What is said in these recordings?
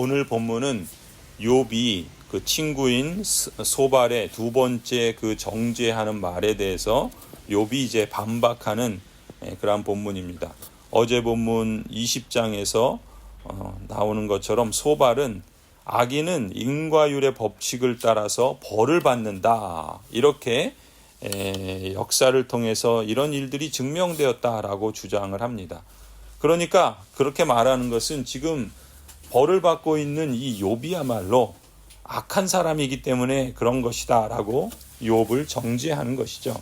오늘 본문은 욥이 그 친구인 스- 소발의 두 번째 그 정죄하는 말에 대해서 욥이 이제 반박하는 예, 그러한 본문입니다. 어제 본문 20장에서 어, 나오는 것처럼 소발은 악인은 인과율의 법칙을 따라서 벌을 받는다. 이렇게 에, 역사를 통해서 이런 일들이 증명되었다라고 주장을 합니다. 그러니까 그렇게 말하는 것은 지금 벌을 받고 있는 이 욥이야말로 악한 사람이기 때문에 그런 것이다라고 욥을 정죄하는 것이죠.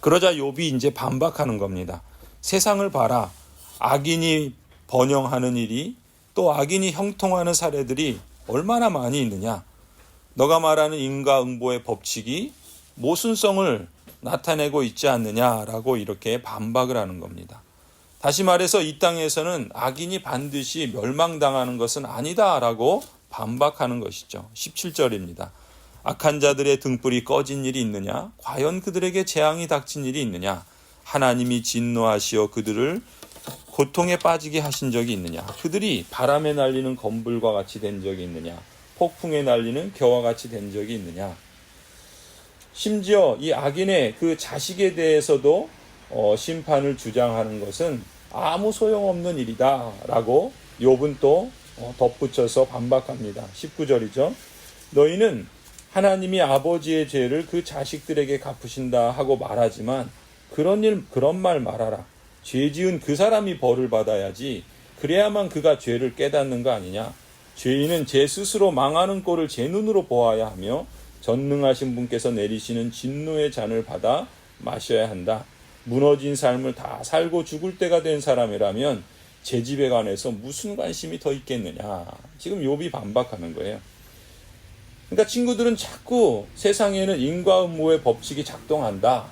그러자 욥이 이제 반박하는 겁니다. 세상을 봐라. 악인이 번영하는 일이 또 악인이 형통하는 사례들이 얼마나 많이 있느냐. 너가 말하는 인과응보의 법칙이 모순성을 나타내고 있지 않느냐라고 이렇게 반박을 하는 겁니다. 다시 말해서 이 땅에서는 악인이 반드시 멸망당하는 것은 아니다라고 반박하는 것이죠. 17절입니다. 악한 자들의 등불이 꺼진 일이 있느냐? 과연 그들에게 재앙이 닥친 일이 있느냐? 하나님이 진노하시어 그들을 고통에 빠지게 하신 적이 있느냐? 그들이 바람에 날리는 검불과 같이 된 적이 있느냐? 폭풍에 날리는 겨와 같이 된 적이 있느냐? 심지어 이 악인의 그 자식에 대해서도 어, 심판을 주장하는 것은 아무 소용없는 일이다 라고 욥은 또 어, 덧붙여서 반박합니다. 19절이죠. 너희는 하나님이 아버지의 죄를 그 자식들에게 갚으신다 하고 말하지만 그런 일 그런 말 말하라. 죄 지은 그 사람이 벌을 받아야지 그래야만 그가 죄를 깨닫는 거 아니냐. 죄인은 제 스스로 망하는 꼴을 제 눈으로 보아야 하며 전능하신 분께서 내리시는 진노의 잔을 받아 마셔야 한다. 무너진 삶을 다 살고 죽을 때가 된 사람이라면 제 집에 관해서 무슨 관심이 더 있겠느냐. 지금 욥이 반박하는 거예요. 그러니까 친구들은 자꾸 세상에는 인과응모의 법칙이 작동한다.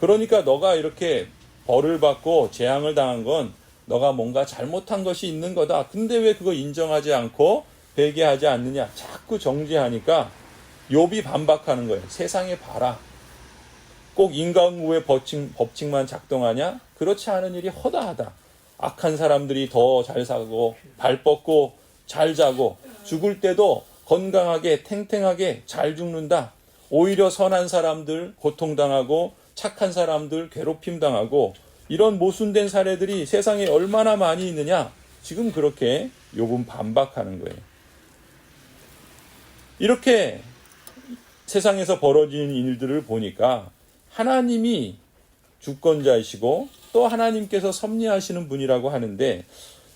그러니까 너가 이렇게 벌을 받고 재앙을 당한 건 너가 뭔가 잘못한 것이 있는 거다. 근데 왜 그거 인정하지 않고 회개하지 않느냐? 자꾸 정죄하니까 욥이 반박하는 거예요. 세상에 봐라. 꼭 인과응모의 법칙, 법칙만 작동하냐? 그렇지 않은 일이 허다하다. 악한 사람들이 더 잘 사고 발 뻗고 잘 자고 죽을 때도 건강하게 탱탱하게 잘 죽는다. 오히려 선한 사람들 고통당하고 착한 사람들 괴롭힘 당하고 이런 모순된 사례들이 세상에 얼마나 많이 있느냐? 지금 그렇게 욥은 반박하는 거예요. 이렇게 세상에서 벌어지는 일들을 보니까 하나님이 주권자이시고 또 하나님께서 섭리하시는 분이라고 하는데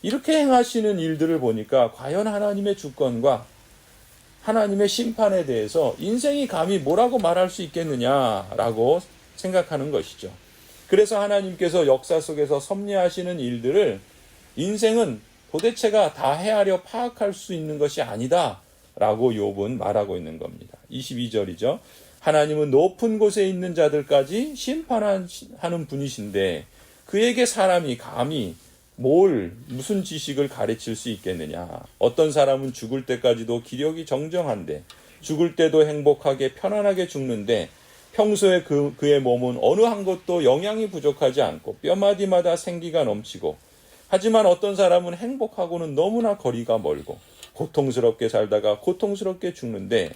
이렇게 행하시는 일들을 보니까 과연 하나님의 주권과 하나님의 심판에 대해서 인생이 감히 뭐라고 말할 수 있겠느냐라고 생각하는 것이죠. 그래서 하나님께서 역사 속에서 섭리하시는 일들을 인생은 도대체가 다 헤아려 파악할 수 있는 것이 아니다라고 욥은 말하고 있는 겁니다. 22절이죠. 하나님은 높은 곳에 있는 자들까지 심판하는 분이신데 그에게 사람이 감히 뭘 무슨 지식을 가르칠 수 있겠느냐? 어떤 사람은 죽을 때까지도 기력이 정정한데 죽을 때도 행복하게 편안하게 죽는데 평소에 그, 그의 몸은 어느 한 것도 영양이 부족하지 않고 뼈마디마다 생기가 넘치고 하지만 어떤 사람은 행복하고는 너무나 거리가 멀고 고통스럽게 살다가 고통스럽게 죽는데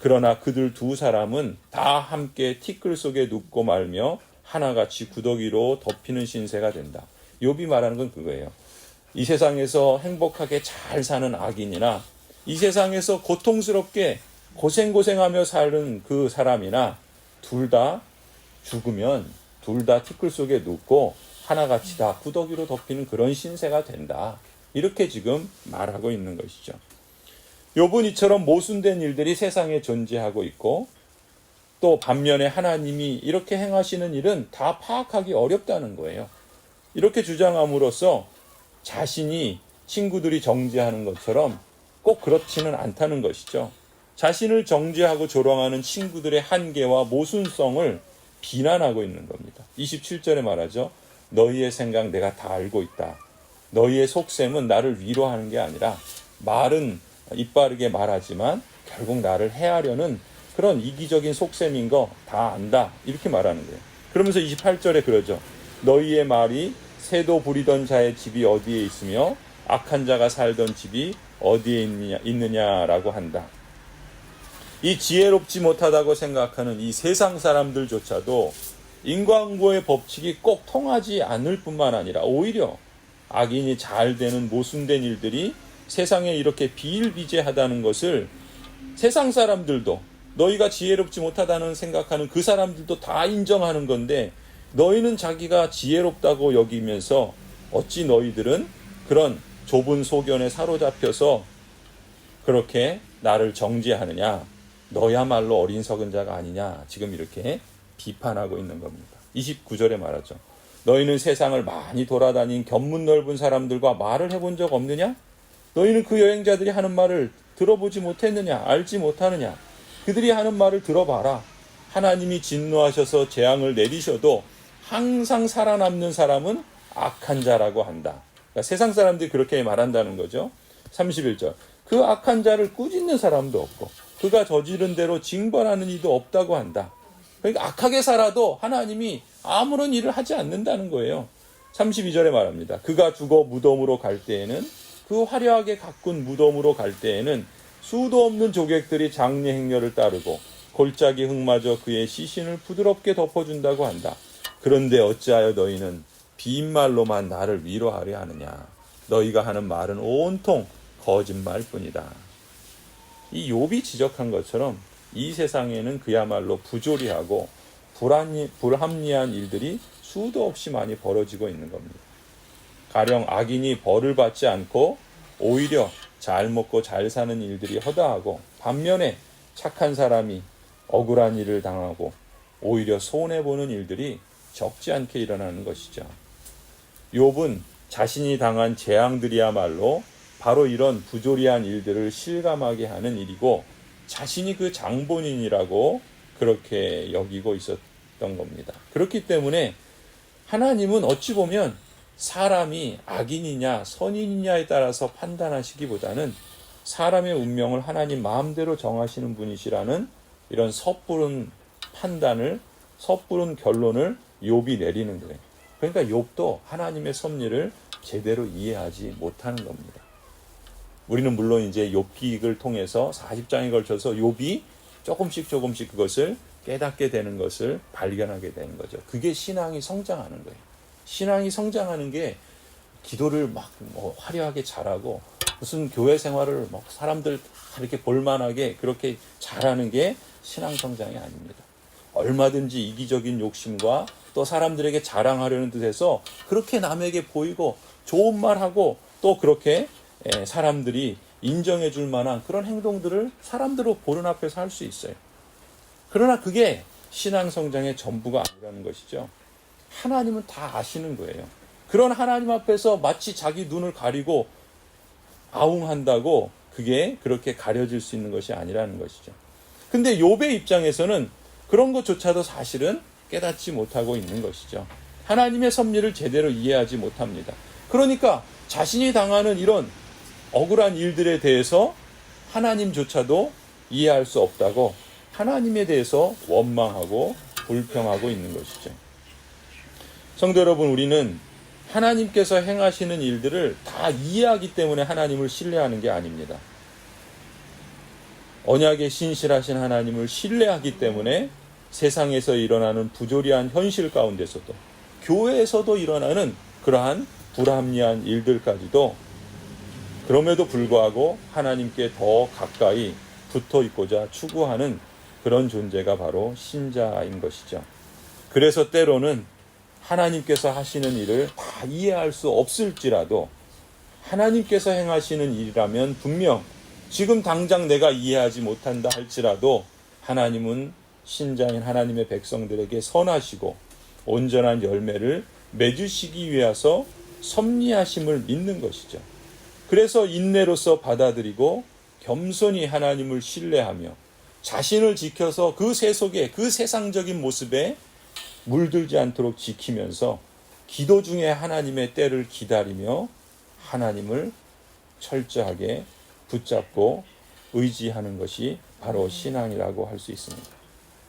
그러나 그들 두 사람은 다 함께 티끌 속에 눕고 말며 하나같이 구더기로 덮이는 신세가 된다. 욥이 말하는 건 그거예요. 이 세상에서 행복하게 잘 사는 악인이나 이 세상에서 고통스럽게 고생고생하며 사는 그 사람이나 둘 다 죽으면 둘 다 티끌 속에 눕고 하나같이 다 구더기로 덮이는 그런 신세가 된다. 이렇게 지금 말하고 있는 것이죠. 욥은 이처럼 모순된 일들이 세상에 존재하고 있고 또 반면에 하나님이 이렇게 행하시는 일은 다 파악하기 어렵다는 거예요. 이렇게 주장함으로써 자신이 친구들이 정죄하는 것처럼 꼭 그렇지는 않다는 것이죠. 자신을 정죄하고 조롱하는 친구들의 한계와 모순성을 비난하고 있는 겁니다. 27절에 말하죠. 너희의 생각 내가 다 알고 있다. 너희의 속셈은 나를 위로하는 게 아니라 말은 이빠르게 말하지만 결국 나를 해하려는 그런 이기적인 속셈인 거 다 안다. 이렇게 말하는 거예요. 그러면서 28절에 그러죠. 너희의 말이 새도 부리던 자의 집이 어디에 있으며 악한 자가 살던 집이 어디에 있느냐, 있느냐라고 한다. 이 지혜롭지 못하다고 생각하는 이 세상 사람들조차도 인과응보의 법칙이 꼭 통하지 않을 뿐만 아니라 오히려 악인이 잘 되는 모순된 일들이 세상에 이렇게 비일비재하다는 것을 세상 사람들도 너희가 지혜롭지 못하다는 생각하는 그 사람들도 다 인정하는 건데 너희는 자기가 지혜롭다고 여기면서 어찌 너희들은 그런 좁은 소견에 사로잡혀서 그렇게 나를 정죄하느냐 너야말로 어린석은 자가 아니냐 지금 이렇게 비판하고 있는 겁니다. 29절에 말하죠. 너희는 세상을 많이 돌아다닌 견문 넓은 사람들과 말을 해본 적 없느냐? 너희는 그 여행자들이 하는 말을 들어보지 못했느냐? 알지 못하느냐? 그들이 하는 말을 들어봐라. 하나님이 진노하셔서 재앙을 내리셔도 항상 살아남는 사람은 악한 자라고 한다. 그러니까 세상 사람들이 그렇게 말한다는 거죠. 31절. 그 악한 자를 꾸짖는 사람도 없고 그가 저지른 대로 징벌하는 이도 없다고 한다. 그러니까 악하게 살아도 하나님이 아무런 일을 하지 않는다는 거예요. 32절에 말합니다. 그가 죽어 무덤으로 갈 때에는 그 화려하게 가꾼 무덤으로 갈 때에는 수도 없는 조객들이 장례 행렬을 따르고 골짜기 흙마저 그의 시신을 부드럽게 덮어준다고 한다. 그런데 어찌하여 너희는 빈말로만 나를 위로하려 하느냐? 너희가 하는 말은 온통 거짓말뿐이다. 이 욥이 지적한 것처럼 이 세상에는 그야말로 부조리하고 불합리, 불합리한 일들이 수도 없이 많이 벌어지고 있는 겁니다. 가령 악인이 벌을 받지 않고 오히려 잘 먹고 잘 사는 일들이 허다하고 반면에 착한 사람이 억울한 일을 당하고 오히려 손해 보는 일들이 적지 않게 일어나는 것이죠. 욥은 자신이 당한 재앙들이야말로 바로 이런 부조리한 일들을 실감하게 하는 일이고 자신이 그 장본인이라고 그렇게 여기고 있었던 겁니다. 그렇기 때문에 하나님은 어찌 보면 사람이 악인이냐 선인이냐에 따라서 판단하시기보다는 사람의 운명을 하나님 마음대로 정하시는 분이시라는 이런 섣부른 판단을 섭부른 결론을 욥이 내리는 거예요. 그러니까 욥도 하나님의 섭리를 제대로 이해하지 못하는 겁니다. 우리는 물론 이제 욥기를 통해서 40장에 걸쳐서 욥이 조금씩 조금씩 그것을 깨닫게 되는 것을 발견하게 되는 거죠. 그게 신앙이 성장하는 거예요. 신앙이 성장하는 게 기도를 막 뭐 화려하게 잘하고 무슨 교회 생활을 막 사람들 이렇게 볼만하게 그렇게 잘하는 게 신앙 성장이 아닙니다. 얼마든지 이기적인 욕심과 또 사람들에게 자랑하려는 뜻에서 그렇게 남에게 보이고 좋은 말하고 또 그렇게 예, 사람들이 인정해 줄 만한 그런 행동들을 사람들로 보는 앞에서 할 수 있어요. 그러나 그게 신앙 성장의 전부가 아니라는 것이죠. 하나님은 다 아시는 거예요. 그런 하나님 앞에서 마치 자기 눈을 가리고 아웅한다고 그게 그렇게 가려질 수 있는 것이 아니라는 것이죠. 근데 욥의 입장에서는 그런 것조차도 사실은 깨닫지 못하고 있는 것이죠. 하나님의 섭리를 제대로 이해하지 못합니다. 그러니까 자신이 당하는 이런 억울한 일들에 대해서 하나님조차도 이해할 수 없다고 하나님에 대해서 원망하고 불평하고 있는 것이죠. 성도 여러분, 우리는 하나님께서 행하시는 일들을 다 이해하기 때문에 하나님을 신뢰하는 게 아닙니다. 언약에 신실하신 하나님을 신뢰하기 때문에 세상에서 일어나는 부조리한 현실 가운데서도 교회에서도 일어나는 그러한 불합리한 일들까지도 그럼에도 불구하고 하나님께 더 가까이 붙어 있고자 추구하는 그런 존재가 바로 신자인 것이죠. 그래서 때로는 하나님께서 하시는 일을 다 이해할 수 없을지라도 하나님께서 행하시는 일이라면 분명 지금 당장 내가 이해하지 못한다 할지라도 하나님은 신자인 하나님의 백성들에게 선하시고 온전한 열매를 맺으시기 위해서 섭리하심을 믿는 것이죠. 그래서 인내로서 받아들이고 겸손히 하나님을 신뢰하며 자신을 지켜서 그 세속의 그 세상적인 모습에 물들지 않도록 지키면서 기도 중에 하나님의 때를 기다리며 하나님을 철저하게 붙잡고 의지하는 것이 바로 신앙이라고 할 수 있습니다.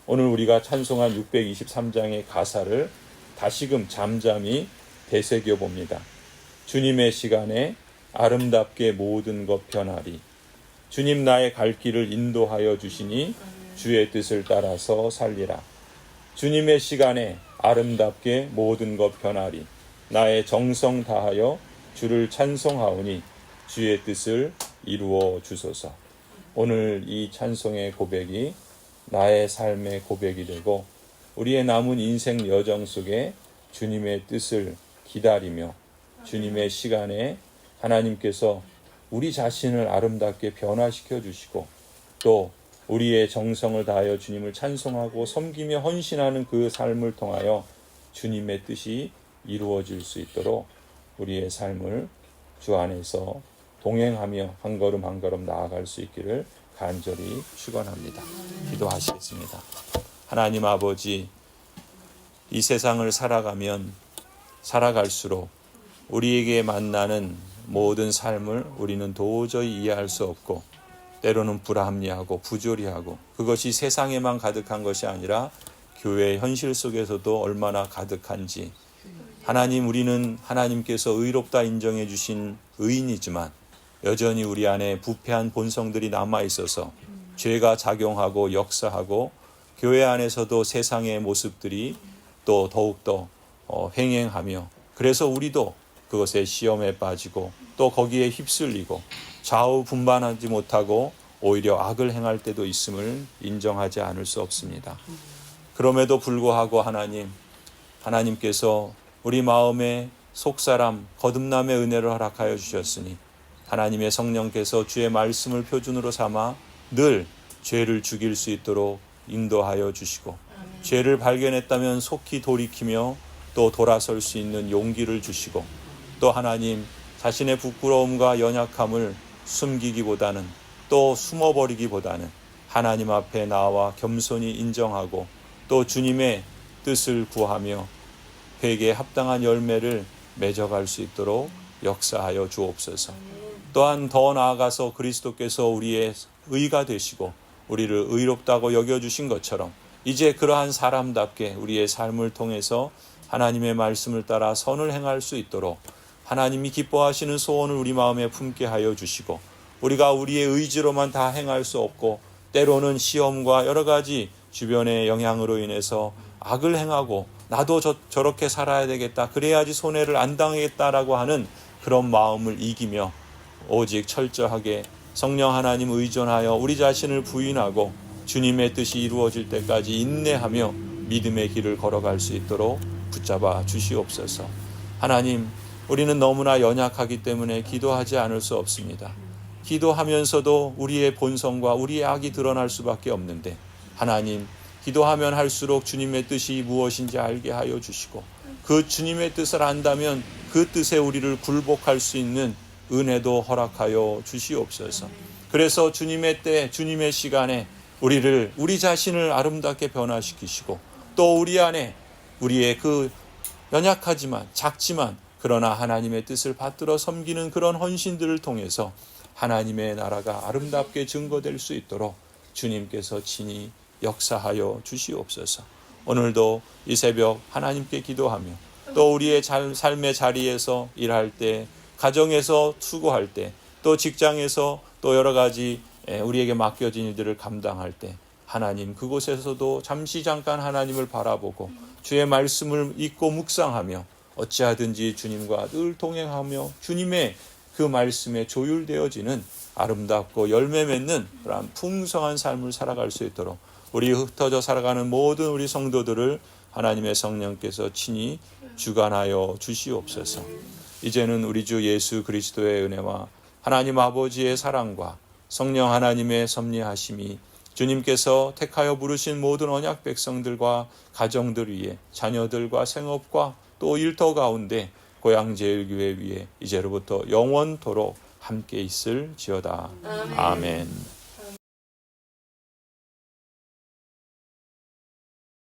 오늘 우리가 찬송한 623장의 가사를 다시금 잠잠히 되새겨 봅니다. 주님의 시간에 아름답게 모든 것 변하리. 주님 나의 갈 길을 인도하여 주시니 주의 뜻을 따라서 살리라. 주님의 시간에 아름답게 모든 것 변하리. 나의 정성 다하여 주를 찬송하오니 주의 뜻을 이루어 주소서. 오늘 이 찬송의 고백이 나의 삶의 고백이 되고 우리의 남은 인생 여정 속에 주님의 뜻을 기다리며 주님의 시간에 하나님께서 우리 자신을 아름답게 변화시켜 주시고 또 우리의 정성을 다하여 주님을 찬송하고 섬기며 헌신하는 그 삶을 통하여 주님의 뜻이 이루어질 수 있도록 우리의 삶을 주 안에서 동행하며 한 걸음 한 걸음 나아갈 수 있기를 간절히 축원합니다. 기도하시겠습니다. 하나님 아버지 이 세상을 살아가면 살아갈수록 우리에게 만나는 모든 삶을 우리는 도저히 이해할 수 없고 때로는 불합리하고 부조리하고 그것이 세상에만 가득한 것이 아니라 교회 현실 속에서도 얼마나 가득한지. 하나님 우리는 하나님께서 의롭다 인정해 주신 의인이지만 여전히 우리 안에 부패한 본성들이 남아 있어서 죄가 작용하고 역사하고 교회 안에서도 세상의 모습들이 또 더욱더 어, 횡행하며 그래서 우리도 그것에 시험에 빠지고 또 거기에 휩쓸리고 좌우 분반하지 못하고 오히려 악을 행할 때도 있음을 인정하지 않을 수 없습니다. 그럼에도 불구하고 하나님, 하나님께서 우리 마음에 속사람, 거듭남의 은혜를 허락하여 주셨으니 하나님의 성령께서 주의 말씀을 표준으로 삼아 늘 죄를 죽일 수 있도록 인도하여 주시고 죄를 발견했다면 속히 돌이키며 또 돌아설 수 있는 용기를 주시고 또 하나님 자신의 부끄러움과 연약함을 숨기기보다는 또 숨어버리기보다는 하나님 앞에 나와 겸손히 인정하고 또 주님의 뜻을 구하며 회개에 합당한 열매를 맺어갈 수 있도록 역사하여 주옵소서. 또한 더 나아가서 그리스도께서 우리의 의가 되시고 우리를 의롭다고 여겨주신 것처럼 이제 그러한 사람답게 우리의 삶을 통해서 하나님의 말씀을 따라 선을 행할 수 있도록 하나님이 기뻐하시는 소원을 우리 마음에 품게 하여 주시고 우리가 우리의 의지로만 다 행할 수 없고 때로는 시험과 여러 가지 주변의 영향으로 인해서 악을 행하고 나도 저, 저렇게 살아야 되겠다 그래야지 손해를 안 당하겠다라고 하는 그런 마음을 이기며 오직 철저하게 성령 하나님 의존하여 우리 자신을 부인하고 주님의 뜻이 이루어질 때까지 인내하며 믿음의 길을 걸어갈 수 있도록 붙잡아 주시옵소서. 하나님, 우리는 너무나 연약하기 때문에 기도하지 않을 수 없습니다. 기도하면서도 우리의 본성과 우리의 악이 드러날 수밖에 없는데 하나님, 기도하면 할수록 주님의 뜻이 무엇인지 알게 하여 주시고 그 주님의 뜻을 안다면 그 뜻에 우리를 굴복할 수 있는 은혜도 허락하여 주시옵소서. 그래서 주님의 때, 주님의 시간에 우리를 우리 자신을 아름답게 변화시키시고 또 우리 안에 우리의 그 연약하지만 작지만 그러나 하나님의 뜻을 받들어 섬기는 그런 헌신들을 통해서 하나님의 나라가 아름답게 증거될 수 있도록 주님께서 친히 역사하여 주시옵소서. 오늘도 이 새벽 하나님께 기도하며 또 우리의 삶의 자리에서 일할 때, 가정에서 수고할 때, 또 직장에서 또 여러 가지 우리에게 맡겨진 일들을 감당할 때 하나님 그곳에서도 잠시 잠깐 하나님을 바라보고 주의 말씀을 읽고 묵상하며 어찌하든지 주님과 늘 동행하며 주님의 그 말씀에 조율되어지는 아름답고 열매 맺는 그러한 풍성한 삶을 살아갈 수 있도록 우리 흩어져 살아가는 모든 우리 성도들을 하나님의 성령께서 친히 주관하여 주시옵소서. 이제는 우리 주 예수 그리스도의 은혜와 하나님 아버지의 사랑과 성령 하나님의 섭리하심이 주님께서 택하여 부르신 모든 언약 백성들과 가정들 위에 자녀들과 생업과 또 일터 가운데 고향제일교회 위에 이제로부터 영원토록 함께 있을 지어다. 아멘. 아멘.